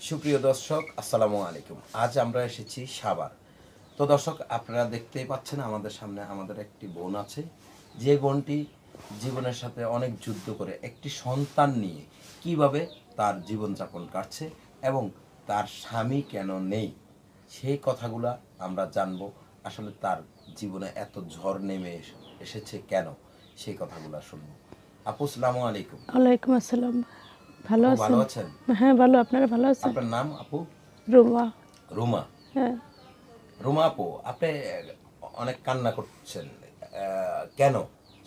সুপ্রিয় দর্শক, আসসালামু আলাইকুম। আজ আমরা এসেছি সাবার তো দর্শক, আপনারা দেখতেই পাচ্ছেন আমাদের সামনে আমাদের একটি বোন আছে। যে বোনটি জীবনের সাথে অনেক যুদ্ধ করে একটি সন্তান নিয়ে কীভাবে তার জীবনযাপন কাটছে এবং তার স্বামী কেন নেই, সেই কথাগুলা আমরা জানব। আসলে তার জীবনে এত ঝড় নেমে এস- এসেছে কেন, সেই কথাগুলো শুনব। আপু সালামু আলাইকুম। ওয়ালাইকুম আসসালাম। ভালো আছেন? হ্যাঁ ভালো। আপনারা ভালো আছেন? আপনার নাম আপু? রুমা। রুমা। হ্যাঁ। রুমা আপু আপনি অনেক কান্না করছেন। কেন?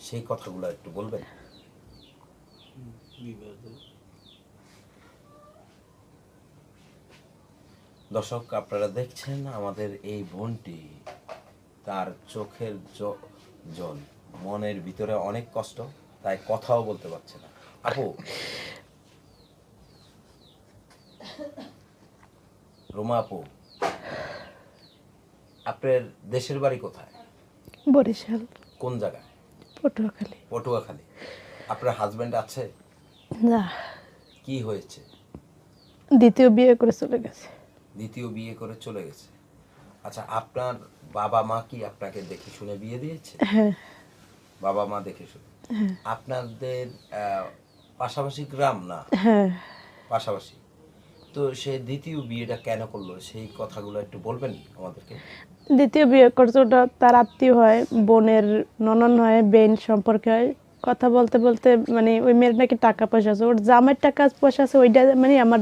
সেই কথাগুলো একটু বলবেন। দর্শক আপনারা দেখছেন আমাদের এই বোনটি তার চোখের জল মনের ভিতরে অনেক কষ্ট তাই কথাও বলতে পারছে না। আপু রুমা আপু আপনার দেশের বাড়ি কোথায়? বরিশাল। কোন জায়গায়? পটুয়াখালী। পটুয়াখালী। আপনার হাজবেন্ড আছে? না। কি হয়েছে? দ্বিতীয় বিয়ে করে চলে গেছে। দ্বিতীয় বিয়ে করে চলে গেছে। আচ্ছা আপনার বাবা মা কি আপনাকে দেখে শুনে বিয়ে দিয়েছে? হ্যাঁ। বাবা মা দেখে শুনে। আপনাদের আহ, পাশাপাশি গ্রাম না? হ্যাঁ। পাশাপাশি? তো সে দ্বিতীয় বিয়েটা কেন করল? সেই কথাগুলো একটু বলবেন আমাদেরকে। দ্বিতীয় বিয়ে করছে ওটা তার আত্মীয় হয়, বোনের ননন হয়, বেন সম্পর্কে হয়। কথা বলতে বলতে মানে ওই মেয়ের নাকি টাকা পয়সা আছে। ওর টাকা পয়সা আছে, ওইটা মানে আমার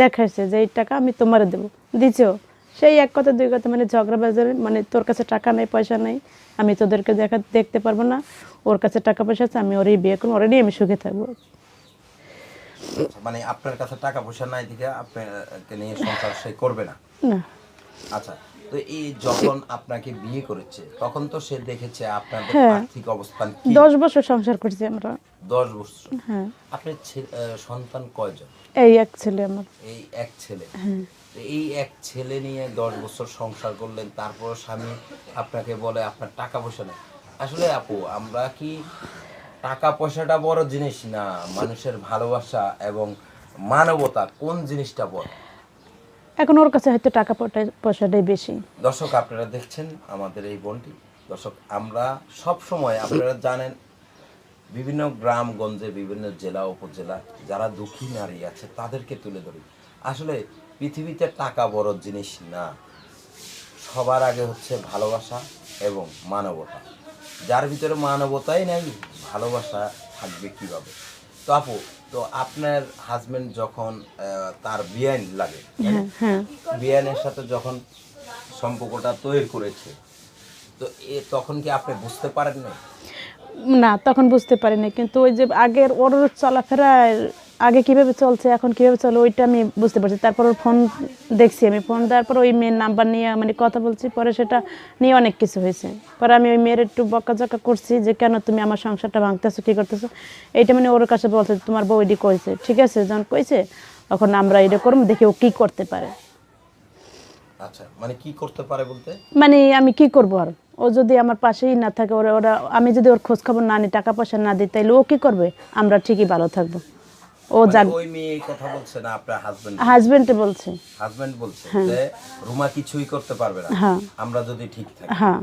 দেখাইছে যে এই টাকা আমি তোমারে দেবো। দিছেও সেই এক কথা, দুই কথা মানে ঝগড়া বাজারে মানে তোর কাছে টাকা নেই, পয়সা নেই, আমি তোদেরকে দেখা, দেখতে পারব না। ওর কাছে টাকা পয়সা আছে, আমি ওরই বিয়ে করব, ওরে নিয়ে আমি সুখে থাকব। মানে আপনার কাছে টাকা পয়সা নাই দিকে আপনাকে নিয়ে সংসার সে করবে না? আচ্ছা তো এই যখন আপনাকে বিয়ে করেছে তখন তো সে দেখেছে আপনাদের হ্যাঁ। আর্থিক অবস্থান কি? দশ বছর সংসার করছি আমরা। দশ বছর? হ্যাঁ। আপনার সন্তান কয়জন? এই এক ছেলে আমার। এই এক ছেলে। হ্যাঁ। এই এক ছেলে নিয়ে দশ বছর সংসার করলেন তারপর স্বামী আপনাকে বলে আপনার টাকা পয়সা নেই। আসলে আপু আমরা কি টাকা পয়সাটা বড় জিনিস না মানুষের ভালোবাসা এবং মানবতা কোন জিনিসটা বড়? এখন ওর কাছে হয়তো টাকা পয়সা- পয়সাটাই বেশি। দর্শক আপনারা দেখছেন আমাদের এই বোনটি। দর্শক আমরা সব সময় আপনারা জানেন বিভিন্ন গ্রামগঞ্জে বিভিন্ন জেলা উপজেলা যারা দুঃখী নারী আছে তাদেরকে তুলে ধরি। আসলে পৃথিবীতে টাকা বড় জিনিস না। সবার আগে হচ্ছে ভালোবাসা এবং মানবতা। যার ভিতরে মানবতাই নাই ভালোবাসা থাকবে কীভাবে? তো আপু তো আপনার হাজবেন্ড যখন তার বিয়ান লাগে হ্যাঁ হ্যাঁ। বিয়ানের সাথে যখন সম্পর্কটা তৈরি করেছে তো এ তখন কি আপনি বুঝতে পারেন না না তখন বুঝতে পারিনি কিন্তু ওই যে আগের ওর চলাফেরার আগে কীভাবে চলছে এখন কীভাবে চলে ওইটা আমি বুঝতে পারছি। তারপর ওর ফোন দেখছি আমি ফোন দেওয়ার পর ওই মেয়ের নাম্বার নিয়ে মানে কথা বলছি পরে সেটা নিয়ে অনেক কিছু হয়েছে। পরে আমি ওই মেয়ের একটু বকাঝকা করছি যে কেন তুমি আমার সংসারটা ভাঙতেছো কী করতেছো? এইটা মানে ওর কাছে বলছে তোমার বউ এটি কইছে। ঠিক আছে যখন কইছে তখন আমরা এটা করব দেখি ও কী করতে পারে। আচ্ছা মানে কি করতে পারে বলতে? মানে আমি কি করব আর? ও যদি আমার পাশেই না থাকে ওরা ওরা আমি যদি ওর খোঁজ খবর না নিই টাকা পয়সা না দিই তাইলে ও কি করবে? আমরা ঠিকই ভালো থাকব। ও মানে যাক ওই মেয়ে কথা বলছে না আপনার হাজবেন্ড হাজবেন্ডে বলছে। হাজবেন্ড বলছে যে রুমা কিছুই করতে পারবে না। হ্যাঁ। আমরা যদি ঠিক থাকি। হ্যাঁ।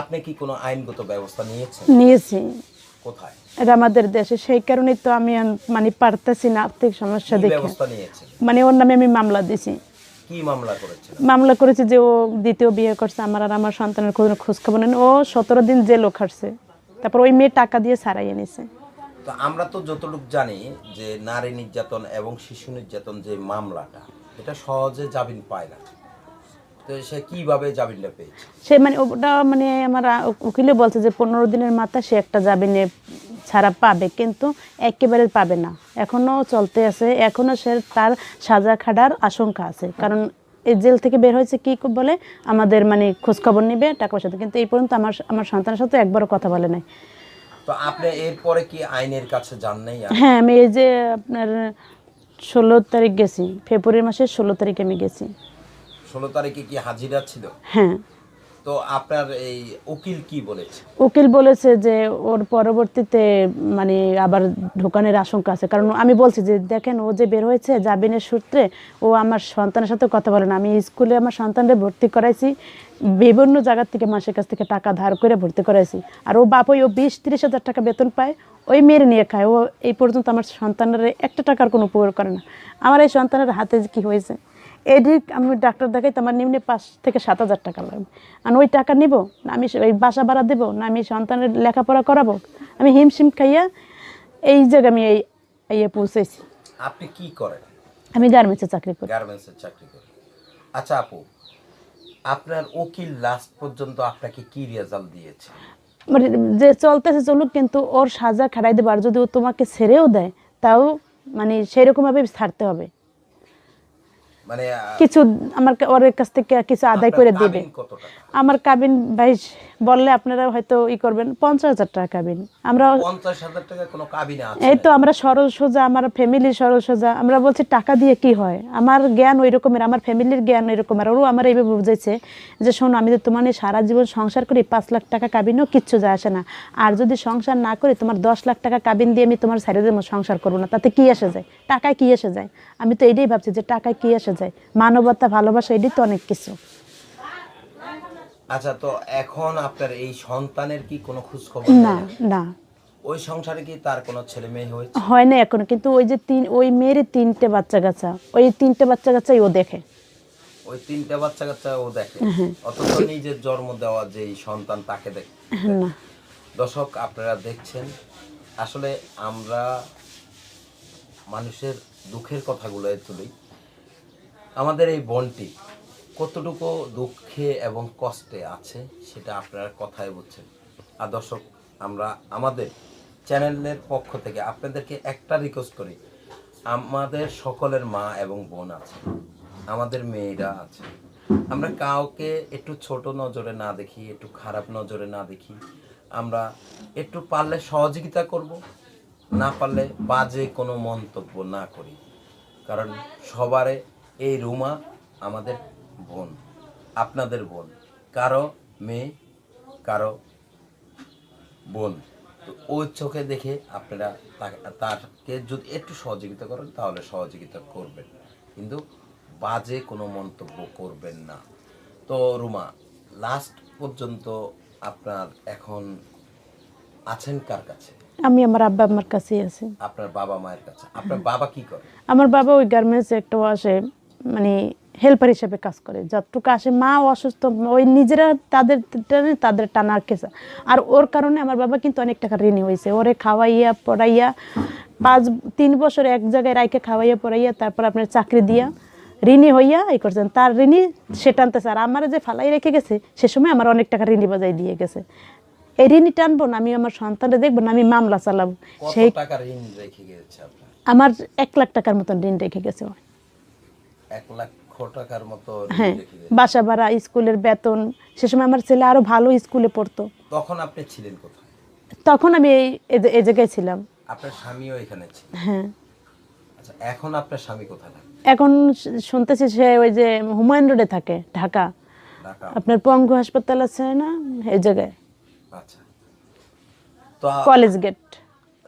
আপনি কি কোনো আইনগত ব্যবস্থা নিয়েছেন? নিয়েছি। কোথায়? এটা আমাদের দেশে। সেই কারণেই তো আমি মানে পারতেছি না আর্থিক সমস্যা দেখে। মানে ওর নামে আমি মামলা দিছি। কি মামলা করেছেন? মামলা করেছি যে ও দ্বিতীয় বিয়ে করছে আমার আর আমার সন্তানের কোনো খোঁজ খবর নেই। ও সতেরো দিন জেলও খাটছে। তারপর ওই মেয়ে টাকা দিয়ে সারাইয়ে নিছে। তো আমরা তো যতটুকু জানি যে নারী নির্যাতন এবং শিশু নির্যাতন যে মামলাটা, এটা সহজে জামিন পায় না। তো সে কীভাবে জামিনটা পেয়েছে? সে মানে ওটা মানে আমার উকিলে বলছে যে পনেরো দিনের সে একটা জামিনে ছাড়া পাবে, কিন্তু একেবারে পাবে না। এখনও চলতে আছে, এখনও সে তার সাজা খাটার আশঙ্কা আছে। কারণ এই জেল থেকে বের হয়েছে কি বলে আমাদের মানে খোঁজ খবর নিবে টাকা পয়সা। কিন্তু এই পর্যন্ত আমার আমার সন্তানের সাথে একবারও কথা বলে নাই। তো আপনি এরপরে কি আইনের কাছে যান নাই হ্যাঁ আমি এই যে আপনার ষোলো তারিখ গেছি ফেব্রুয়ারি মাসের ষোলো তারিখে আমি গেছি। ষোলো তারিখে কি হাজিরা ছিল? হ্যাঁ। তো আপনার এই উকিল কি বলেছে? উকিল বলেছে যে ওর পরবর্তীতে মানে আবার ঢোকানোর আশঙ্কা আছে। কারণ আমি বলছি যে, দেখেন, ও যে বের হয়েছে জাবিনের সূত্রে, ও আমার সন্তানের সাথে কথা বলে না। আমি স্কুলে আমার সন্তানদের ভর্তি করাইছি, বিভিন্ন জায়গার থেকে মাসের কাছ থেকে টাকা ধার করে ভর্তি করাইছি। আর ও বাপ ও বিশ তিরিশ হাজার টাকা বেতন পায়, ওই মেয়ের নিয়ে খায়। ও এই পর্যন্ত আমার সন্তানের একটা টাকার কোনো উপকার করে না। আমার এই সন্তানের হাতে কি হয়েছে? এদিক আমি ডাক্তার দেখাই তো আমার নিম্নে পাঁচ থেকে সাত হাজার টাকা লাগবে। আর ওই টাকা নিব না আমি ওই বাসা ভাড়া দেবো না আমি সন্তানের লেখাপড়া করাবো আমি হিমশিম খাইয়া এই জায়গায় আমি এই এই পৌঁছেছি আপনি কি করেন? আমি গার্মেন্টসে চাকরি করি। গার্মেন্টসের চাকরি করেন আচ্ছা আপু আপনার উকিল লাস্ট পর্যন্ত আপনাকে কি রেজাল্ট দিয়েছে? মানে যে চলতেছে চলুক কিন্তু ওর সাজা খাড়াই দেবো আর যদি ও তোমাকে ছেড়েও দেয় তাও মানে সেরকমভাবে ছাড়তে হবে। মানে কিছু আমার ওর কাছ থেকে কিছু আদায় করে দেবে। আমার কাবিন ভাই বললে আপনারা হয়তো ই করবেন পঞ্চাশ হাজার টাকা কাবিন। আমরা পঞ্চাশ হাজার টাকা কোনো কাবিনে এই তো আমরা সরল সোজা আমার ফ্যামিলি সরল সোজা। আমরা বলছি টাকা দিয়ে কি হয়? আমার জ্ঞান ওই রকমের আমার ফ্যামিলির জ্ঞান ওই রকমের। ওরও আমার এইভাবে বুঝেছে যে শোনো আমি তো তোমার সারা জীবন সংসার করি পাঁচ লাখ টাকা কাবিনও কিচ্ছু যায় আসে না। আর যদি সংসার না করি তোমার দশ লাখ টাকা কাবিন দিয়ে আমি তোমার সাইডে সংসার করব না। তাতে কি এসে যায়? টাকায় কি এসে যায়? আমি তো এটাই ভাবছি যে টাকায় কি এসে যায়? মানবতা ভালোবাসা এটাই তো অনেক কিছু। আচ্ছা তো এখন আপনার এই সন্তানের কি কোনো খোঁজ খবর না না। ওই সংসারে কি তার কোনো ছেলে মেয়ে হয়েছে? হয় না এখনও কিন্তু ওই যে তিন ওই মেয়ের তিনটে বাচ্চা কাচ্চা ওই তিনটে বাচ্চা কাচ্চাই ও দেখে। ওই তিনটা বাচ্চা কাচ্চা ও দেখে? অথচ নিজের জন্ম দেওয়া যে সন্তান তাকে দেখে। না। দর্শক আপনারা দেখছেন আসলে আমরা মানুষের দুঃখের কথাগুলো তুলি। আমাদের এই বনটি কতটুকু দুঃখে এবং কষ্টে আছে সেটা আপনারা কথায় বলছেন। আর দর্শক, আমরা আমাদের চ্যানেলের পক্ষ থেকে আপনাদেরকে একটা রিকোয়েস্ট করি। আমাদের সকলের মা এবং বোন আছে, আমাদের মেয়েরা আছে। আমরা কাউকে একটু ছোট নজরে না দেখি, একটু খারাপ নজরে না দেখি। আমরা একটু পারলে সহযোগিতা করব, না পারলে বাজে কোনো মন্তব্য না করি। কারণ সবারে এই রুমা আমাদের বোন আপনাদের বোন কারও মেয়ে কারও বোন। তো ওই চোখে দেখে আপনারা তাকে যদি একটু সহযোগিতা করেন তাহলে সহযোগিতা করবেন। কিন্তু বাজে কোনো মন্তব্য করবেন না। তো রুমা লাস্ট পর্যন্ত আপনার এখন আছেন কার কাছে? আমি আমার আব্বা আমার কাছেই আছি। আপনার বাবা মায়ের কাছে। আপনার বাবা কি করে? আমার বাবা ওই গার্মেন্টসে একটা আসে মানে হেল্পার হিসেবে কাজ করে। যতটুকু আসে মা অসুস্থ ওই নিজেরা তাদের টানে তাদের টানার কেসা আর ওর কারণে আমার বাবা কিন্তু অনেক টাকা ঋণী হয়েছে। ওরে খাওয়াইয়া পড়াইয়া পাঁচ তিন বছর এক জায়গায় রাইকে খাওয়াইয়া পড়াইয়া তারপর আপনার চাকরি দিয়া ঋণী হইয়া এই করছেন। তার ঋণী সে টানতেছে। আর আমার যে ফালাই রেখে গেছে সে সময় আমার অনেক টাকা ঋণী বাজাই দিয়ে গেছে। এই ঋণী টানবো না আমি আমার সন্তানটা দেখব না আমি মামলা চালাবো। সেই টাকা ঋণ রেখে গেছে আমার এক লাখ টাকার মতন ঋণ রেখে গেছে। এক লক্ষ টাকার মতো হ্যাঁ বাসা ভাড়া স্কুলের বেতন সে সময় আমার ছেলে আরও ভালো স্কুলে পড়তো। তখন আপনি ছিলেন কোথায়? তখন আমি এই এ- এ জায়গায় ছিলাম। আপনার স্বামীও এখানে ছিল হ্যাঁ। আচ্ছা এখন আপনার স্বামী কোথায় থাকে? এখন শু- শুনতেছি সে ওই যে হুমায়ুন রোডে থাকে ঢাকা। ঢাকা। আপনার পঙ্গু হাসপাতাল আছে না এই জায়গায়? আচ্ছা। তো কলেজ গেট।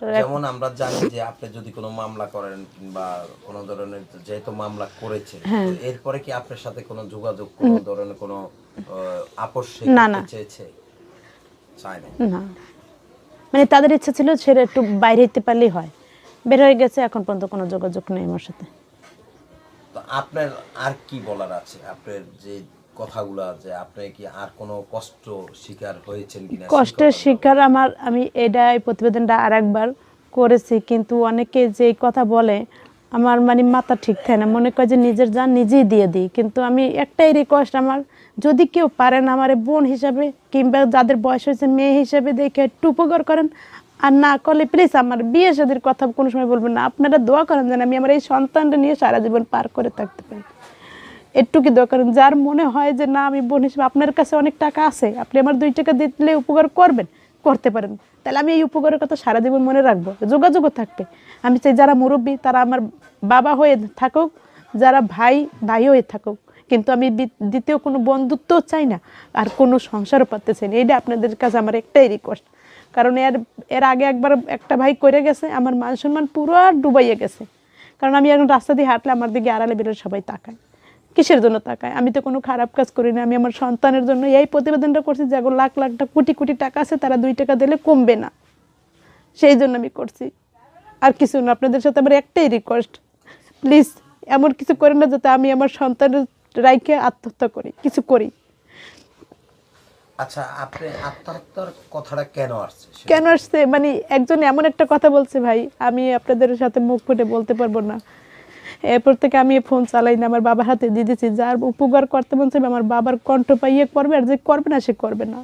যেমন আমরা জানি যে আপনি যদি কোনো মামলা করেন কিংবা কোনো ধরনের যেহেতু মামলা করেছে হ্যাঁ। এরপরে কি আপনার সাথে কোনো যোগাযোগ কোনো ধরনের কোনো আপোষ না, না। চেয়েছে? চায় না। না মানে তাদের ইচ্ছা ছিল ছেড়ে একটু বাইরে যেতে পারলেই হয়। বের হয়ে গেছে এখন পর্যন্ত কোনো যোগাযোগ নেই আমার সাথে। তো আপনার আর কি বলার আছে? আপনার যে কথাগুলো যে আপনি কি আর কোনো কষ্ট শিকার হয়েছেন কিনা? কষ্টের শিকার আমার আমি এটা এই প্রতিবেদনটা আর একবার করেছি কিন্তু অনেকে যে কথা বলে আমার মানে মাথা ঠিক থাকে না। মনে করে যে নিজের যান নিজেই দিয়ে দিই কিন্তু আমি একটাই রিকোয়েস্ট আমার যদি কেউ পারেন আমার বোন হিসাবে কিংবা যাদের বয়স হয়েছে মেয়ে হিসাবে দেখে একটু উপকার করেন আর না করলে প্লিজ আমার বিয়ে সাদের কথা কোনো সময় বলবেন না। আপনারা দোয়া করেন যেন আমি আমার এই সন্তানটা নিয়ে সারা জীবন পার করে থাকতে পারি। একটু কি দরকার। যার মনে হয় যে, না, আমি বোন হিসেবে আপনার কাছে অনেক টাকা আছে, আপনি আমার দুই টাকা দিলে উপকার করবেন, করতে পারেন। তাহলে আমি এই উপকারের কথা সারা জীবন মনে রাখব, যোগাযোগও থাকবে। আমি চাই যারা মুরব্বী, তারা আমার বাবা হয়ে থাকুক, যারা ভাই ভাই হয়ে থাকুক। কিন্তু আমি দ্বিতীয় কোনো বন্ধুত্বও চাই না, আর কোনো সংসারও পাতে চাই না। এইটা আপনাদের কাছে আমার একটাই রিকোয়েস্ট কারণ এর এর আগে একবার একটা ভাই করে গেছে, আমার মান সম্মান পুরো ডুবাইয়ে গেছে। কারণ আমি এখন রাস্তা দিয়ে হাঁটলে আমার দিকে আড়ালে বেরোলে সবাই তাকায়। কিসের জন্য তাকায়? আমি তো কোনো খারাপ কাজ করি না আমি আমার সন্তানের জন্য এই প্রতিবেদনটা করছি যে এখন লাখ লাখ কোটি কোটি টাকা আছে তারা দুই টাকা দিলে কমবে না। সেই জন্য আমি করছি। আর কিছু না আপনাদের সাথে আমার একটাই রিকোয়েস্ট প্লিজ এমন কিছু করেন না যাতে আমি আমার সন্তানের রাইকে আত্মহত্যা করি। কিছু করি। আচ্ছা আপনি আত্মহত্যার কথাটা কেন আসছে? কেন আসছে? মানে একজন এমন একটা কথা বলছে ভাই আমি আপনাদের সাথে মুখ ফুটে বলতে পারব না। এরপর থেকে আমি ফোন চালাই না আমার বাবার হাতে দিয়ে দিচ্ছি যার উপকার করতে মন চাইবে আমার বাবার কণ্ঠ পাইয়ে করবে আর যে করবে না সে করবে না।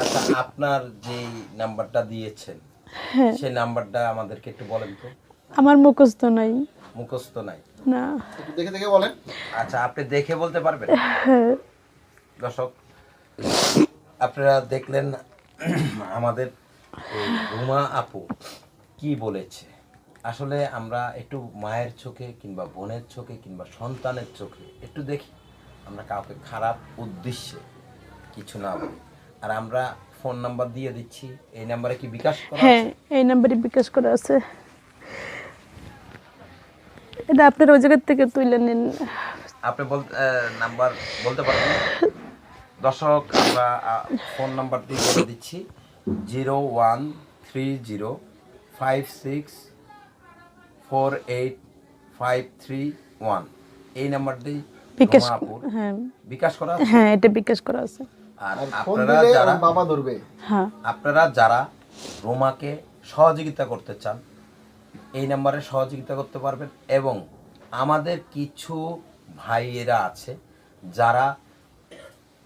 আচ্ছা আপনার যে নাম্বারটা দিয়েছেন হ্যাঁ। সেই নাম্বারটা আমাদেরকে একটু বলেন তো। আমার মুখস্থ নাই। মুখস্থ নাই। না। একটু দেখে দেখে বলেন। আচ্ছা আপনি দেখে বলতে পারবেন? হ্যাঁ। দর্শক আপনারা দেখলেন আমাদের রুমা আপু কি বলেছে? আসলে আমরা একটু মায়ের চোখে কিংবা বোনের চোখে কিংবা সন্তানের চোখে একটু দেখি। আমরা কাউকে খারাপ উদ্দেশ্যে কিছু না বলি। আর আমরা ফোন নাম্বার দিয়ে দিচ্ছি। এই নাম্বারে কি বিকাশ করা হ্যাঁ এই নাম্বারে বিকাশ করা আছে। এটা আপনার ওই জায়গার থেকে তুলে নিন। আপনি বল নাম্বার বলতে পারবেন? দর্শক আমরা ফোন নাম্বার দিয়ে বলে দিচ্ছি। Zero one three zero five six four eight five three one এই নাম্বার দিয়ে বিকাশ হ্যাঁ। বিকাশ করা আছে। হ্যাঁ এটা বিকাশ করা আছে। আর আপনারা যারা বাবা ধরবে। হ্যাঁ। আপনারা যারা রোমাকে সহযোগিতা করতে চান এই নাম্বারে সহযোগিতা করতে পারবেন এবং আমাদের কিছু ভাইয়েরা আছে যারা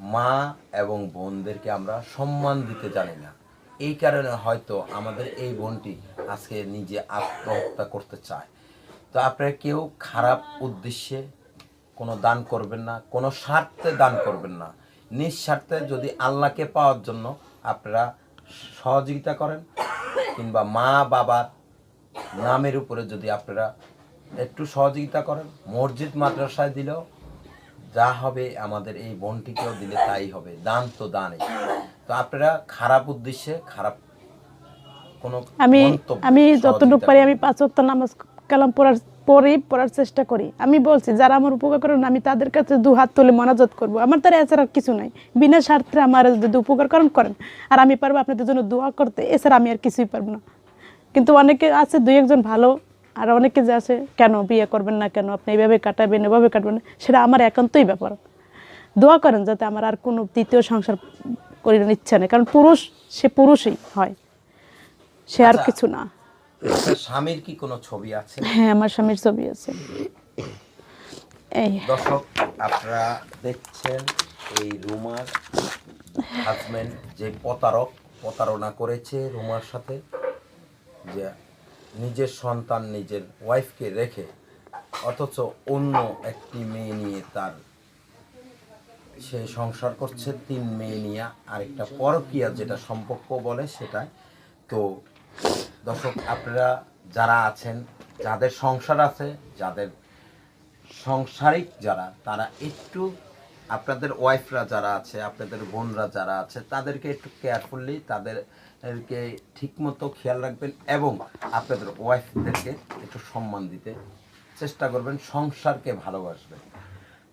মা এবং বোনদেরকে আমরা সম্মান দিতে জানি না। এই কারণে হয়তো আমাদের এই বোনটি আজকে নিজে আত্মহত্যা করতে চায়। তো আপনারা কেউ খারাপ উদ্দেশ্যে কোনো দান করবেন না, কোনো স্বার্থে দান করবেন না। নিঃস্বার্থে যদি আল্লাহকে পাওয়ার জন্য আপনারা সহযোগিতা করেন, কিংবা মা বাবার নামের উপরে যদি আপনারা একটু সহযোগিতা করেন, মসজিদ মাদ্রাসায় দিলেও যা হবে আমাদের এই বোনটিকেও দিলে তাই হবে দান তো দানই। তো আপনারা খারাপ উদ্দেশ্যে খারাপ কোনো আমি আমি যতটুকু পারি আমি পাঁচ ওয়াক্ত নামাজ কালাম পড়ার পরে পড়ার চেষ্টা করি। আমি বলছি যারা আমার উপকার করেন আমি তাদের কাছে দু হাত তুলে মনাজত করব। আমার তার এছাড়া কিছু নাই। বিনা স্বার্থে আমার যদি উপকার করেন করেন। আর আমি পারব আপনাদের জন্য দোয়া করতে এছাড়া আমি আর কিছুই পারব না। কিন্তু অনেকে আছে দুই একজন ভালো আর অনেকে যে আছে কেন বিয়ে করবেন না কেন আপনি এইভাবে কাটাবেন এভাবে কাটবেন সেটা আমার একান্তই ব্যাপার। দোয়া করেন যাতে আমার আর কোনো দ্বিতীয় সংসার করার ইচ্ছা নেই কারণ পুরুষ সে পুরুষই হয়। সে আর আচ্ছা। কিছু না। স্বামীর কি কোনো ছবি আছে? হ্যাঁ আমার স্বামীর ছবি আছে। এই। দর্শক আপনারা দেখছেন এই রুমার হাজবেন্ড যে প্রতারক প্রতারণা করেছে রুমার সাথে যে নিজের সন্তান নিজের ওয়াইফকে রেখে, অথচ অন্য একটি মেয়ে নিয়ে তার সে সংসার করছে, তিন মেয়ে নিয়ে আরেকটা পরকীয়া যেটা সম্পর্ক বলে সেটাই। তো দর্শক, আপনারা যারা আছেন, যাদের সংসার আছে, যাদের সংসারিক যারা, তারা একটু আপনাদের ওয়াইফরা যারা আছে, আপনাদের বোনরা যারা আছে, তাদেরকে একটু কেয়ারফুললি তাদেরকে ঠিকমতো খেয়াল রাখবেন এবং আপনাদের ওয়াইফদেরকে একটু সম্মান দিতে চেষ্টা করবেন, সংসারকে ভালোবাসবেন।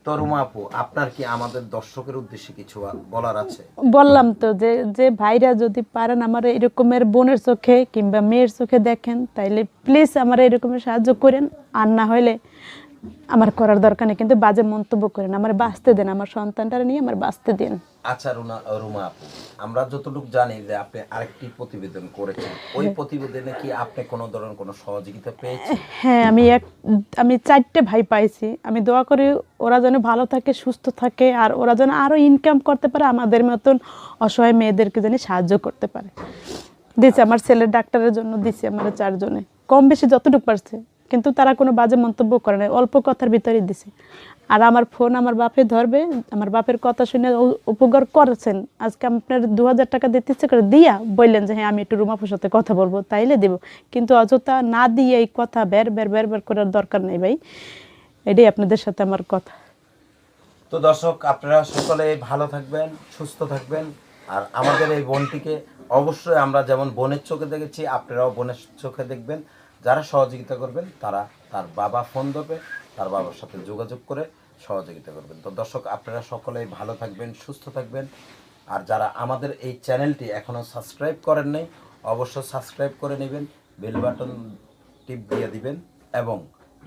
তো রুমা আপু, আপনার কি আমাদের দর্শকের উদ্দেশ্যে কিছু বলার আছে? বললাম তো যে যে ভাইরা যদি পারেন আমার এরকমের বোনের চোখে কিংবা মেয়ের চোখে দেখেন, তাইলে প্লিজ আমার এরকমের সাহায্য করেন। আর না হলে আমার করার দরকার নেই কিন্তু বাজে মন্তব্য করেন আমার বাঁচতে দেন আমার সন্তানটারে নিয়ে আমার বাঁচতে দেন। আচ্ছা রুনা রুমা আপু আমরা যতটুকু জানি যে আপনি আরেকটি প্রতিবেদন করেছেন ওই প্রতিবেদনে কি আপনি কোনো ধরনের কোনো সহযোগিতা পেয়েছেন? হ্যাঁ আমি এক আমি চারটে ভাই পাইছি আমি দোয়া করি ওরা যেন ভালো থাকে সুস্থ থাকে আর ওরা যেন আরও ইনকাম করতে পারে আমাদের মতন অসহায় মেয়েদেরকে যেন সাহায্য করতে পারে। দিছে আমার ছেলের ডাক্তারের জন্য দিছে আমার চারজনে। কম বেশি যতটুকু পারছে। কিন্তু তারা কোনো বাজে মন্তব্য করে না অল্প কথার ভিতরে দিছে। আর আমার ফোন আমার বাপে ধরবে, আমার বাপের কথা শুনে উপকার করেছেন। আজকে আপনার দু হাজার টাকা দিতে ইচ্ছে করে দিয়া বললেন যে হ্যাঁ আমি একটু রুমাপুর সাথে কথা বলব, তাইলে দেব। কিন্তু অযথা না দিয়ে এই কথা বের বের বের বের করার দরকার নেই ভাই। এটাই আপনাদের সাথে আমার কথা। তো দর্শক, আপনারা সকলে ভালো থাকবেন, সুস্থ থাকবেন। আর আমাদের এই বোনটিকে অবশ্যই আমরা যেমন বোনের চোখে দেখেছি, আপনারাও বোনের চোখে দেখবেন। যারা সহযোগিতা করবেন, তারা তার বাবা ফোন দেবে, তার বাবার সাথে যোগাযোগ করে সহযোগিতা করবেন। তো দর্শক, আপনারা সকলেই ভালো থাকবেন, সুস্থ থাকবেন। আর যারা আমাদের এই চ্যানেলটি এখনও সাবস্ক্রাইব করেন নাই, অবশ্যই সাবস্ক্রাইব করে নেবেন, বেল বাটন টিপ দিয়ে দিবেন এবং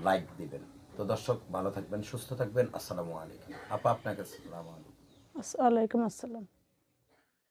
লাইক দিবেন। তো দর্শক, ভালো থাকবেন, সুস্থ থাকবেন। আসসালামু আলাইকুম। আপা আপনাকে আসসালামু আলাইকুম। ওয়ালাইকুম আসসালাম।